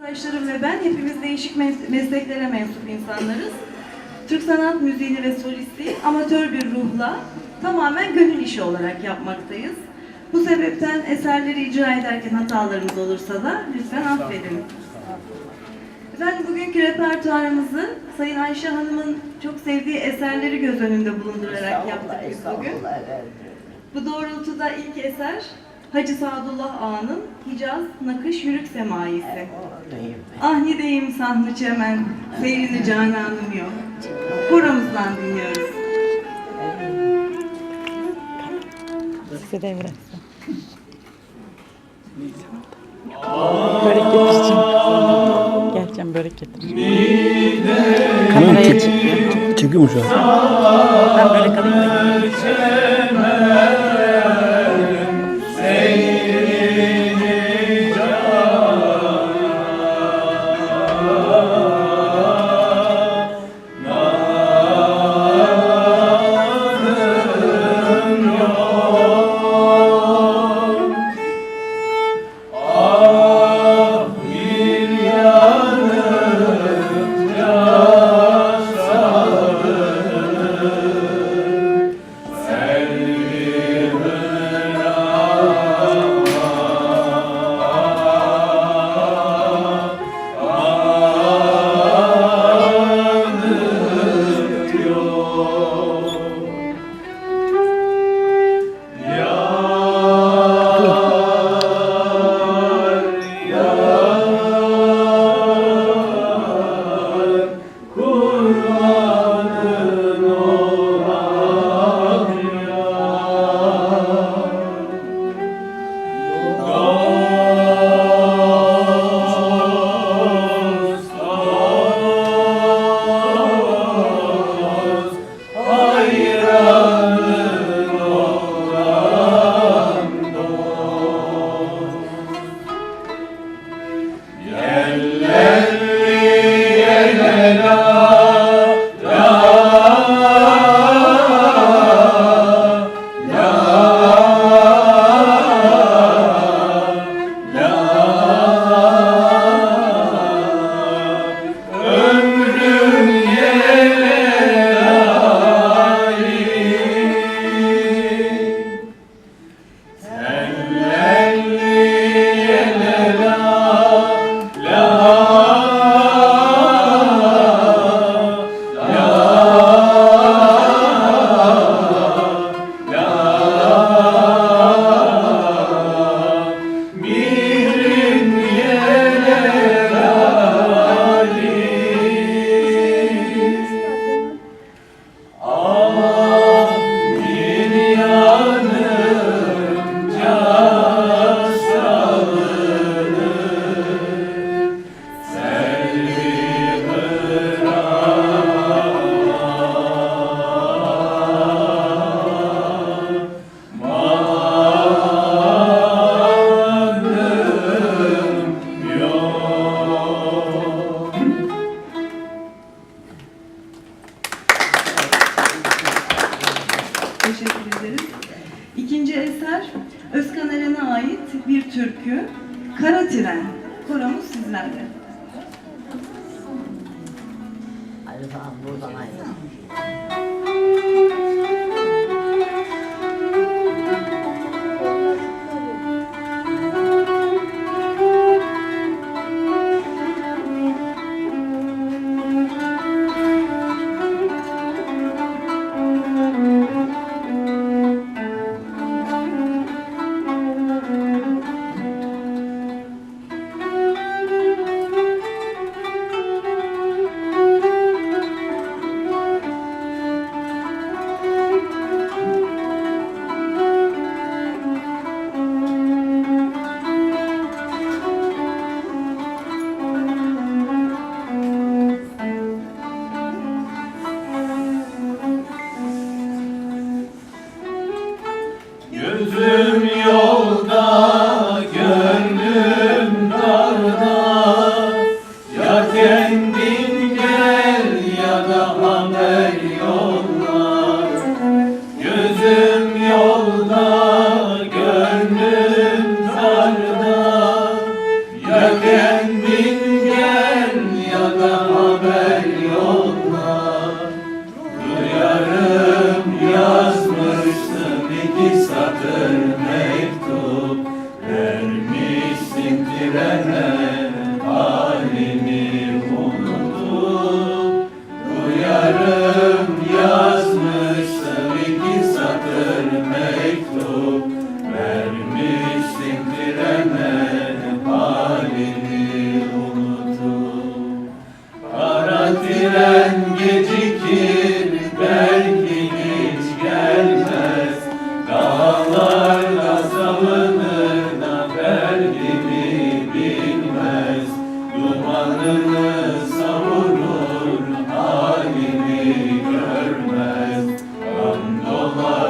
Arkadaşlarım ve ben hepimiz değişik mes- mesleklere mensup insanlarız. Türk sanat müziğini ve solisti amatör bir ruhla tamamen gönül işi olarak yapmaktayız. Bu sebepten eserleri icra ederken hatalarımız olursa da lütfen affedin. Efendim bugünkü repertuarımızı Sayın Ayşe Hanım'ın çok sevdiği eserleri göz önünde bulundurarak yaptık biz bugün. Bu doğrultuda ilk eser Hacı Sadullah Ağa'nın Hicaz Nakış Yürük Semaisi. Ah ne deyim sahnu çemen, seyrini cananım yok. Buramızdan dinliyoruz. Size. Börek getireceğim. Geleceğim börek getireceğim. Kameraya çıkıyor. Çekiyor mu şu an? Ben börek alayım da. 还是咱俩不是咱那一的 Yüzüm yolda, gönlüm darda. Ya kendin gel ya da amel yollar. Yüzüm yolda, gönlüm darda. Ya kendin gel ya da amel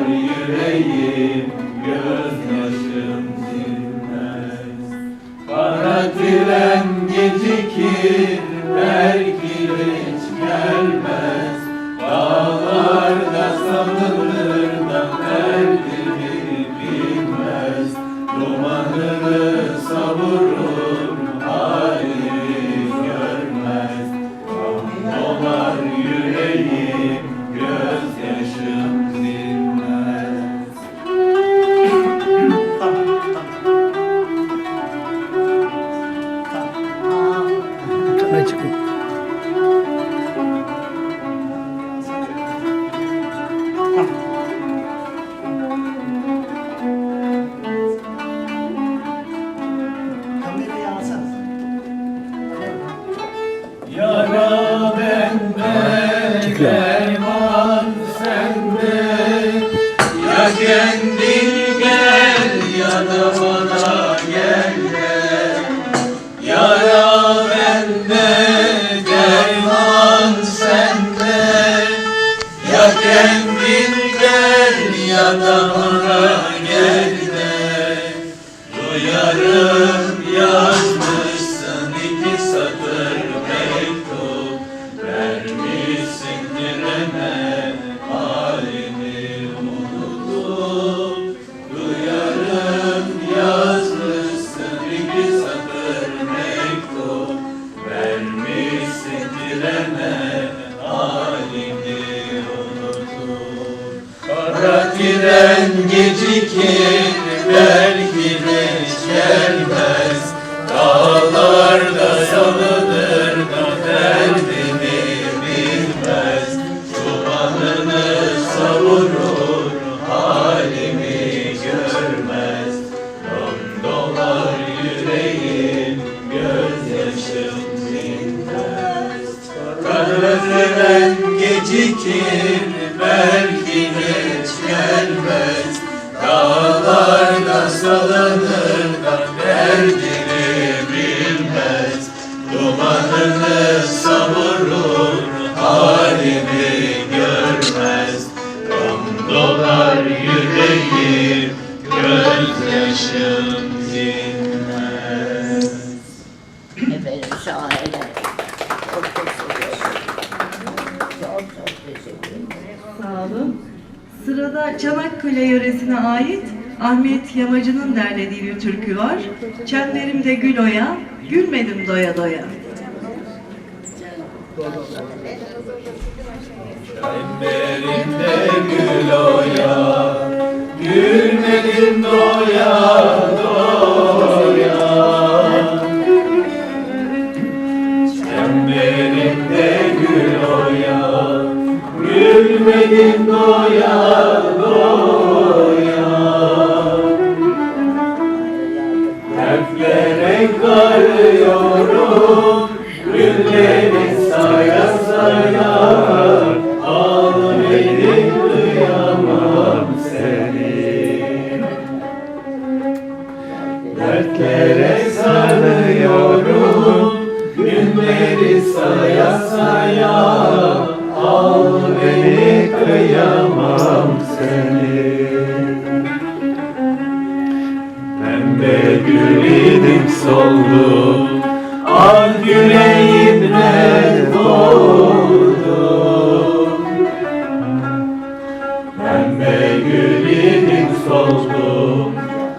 dolar yüreğim gözyaşım dinmez. Kara tren gecikir gel Tren gecikir belki hiç gelmez. Dağlarda salınır da derdini bilmez. Dumanını savurur halimi görmez. Don dolar yüreğim gözyaşım dinmez. Tren gecikir belki gelmez. Dağlarda salınır da derdini bilmez. Dumanını savurur halimi görmez. Gam dolar yüreğim gözyaşım Çanakkale yöresine ait Ahmet Yamacı'nın derlediği bir türkü var. Çemberimde gül oya, gülmedim doya doya. Çemberinde gül oya Gülmedim doya doya Çemberinde gül oya Gülmedim doya karıyorum Gülleri İdim soldu Ak yüreğimde doğdu. Pembe idim soldu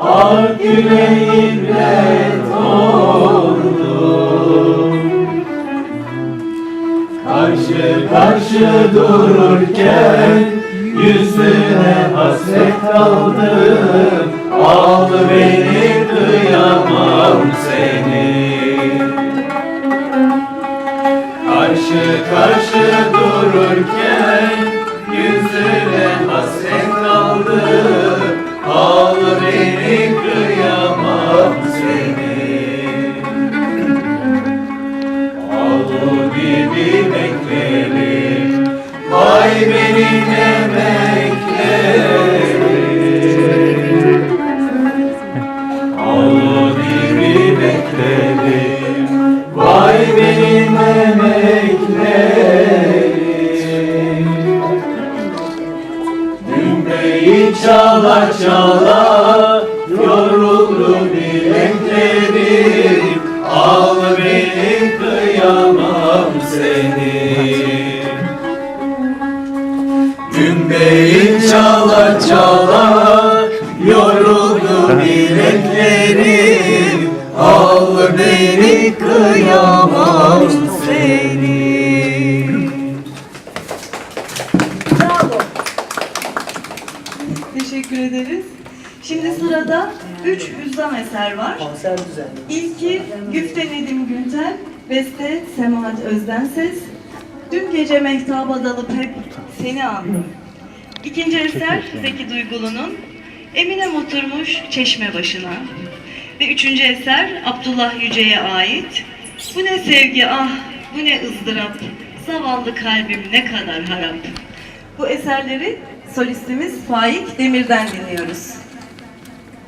Ak yüreğimde doğdu. Karşı karşı dururken Yüzüne hasret kaldım Al beni kıyamam seni. Karşı Karşı dururken Yüzüne hasret kaldım Al beni kıyamam seni. Ağlı gibi beklerim Vay benim emeklerim 小了。Teşekkür ederiz. Şimdi sırada üç hüzzam eser var. Konser düzenli. İlki Güfte Nedim Güntel, beste Semahat Özden Ses. Dün gece mehtaba dalıp hep seni andım. İkinci eser Zeki Duygulu'nun Eminem oturmuş çeşme başına. Ve üçüncü eser Abdullah Yüce'ye ait. Bu ne sevgi ah, bu ne ızdırap. Zavallı kalbim ne kadar harap. Bu eserleri solistimiz Faik Demir'den dinliyoruz.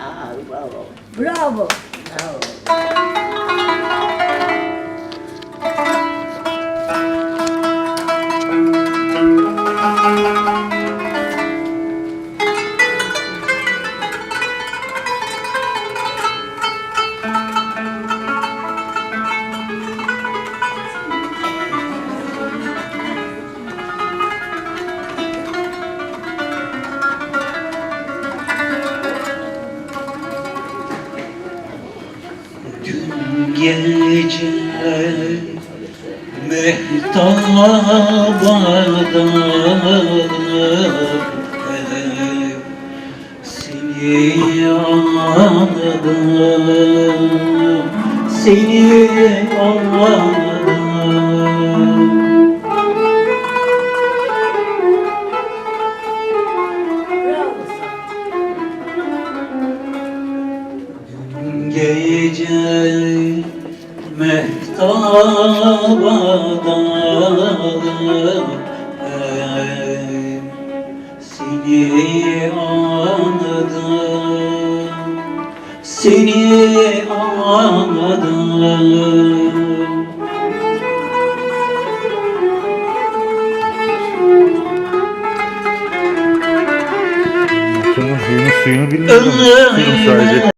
Aa, bravo. Bravo. Bravo. Seni anladım seni anladım. Gece mehtaba daldım Seni anladım Seni anladım Suyunu, suyunu bilmiyorum. Suyunu sadece.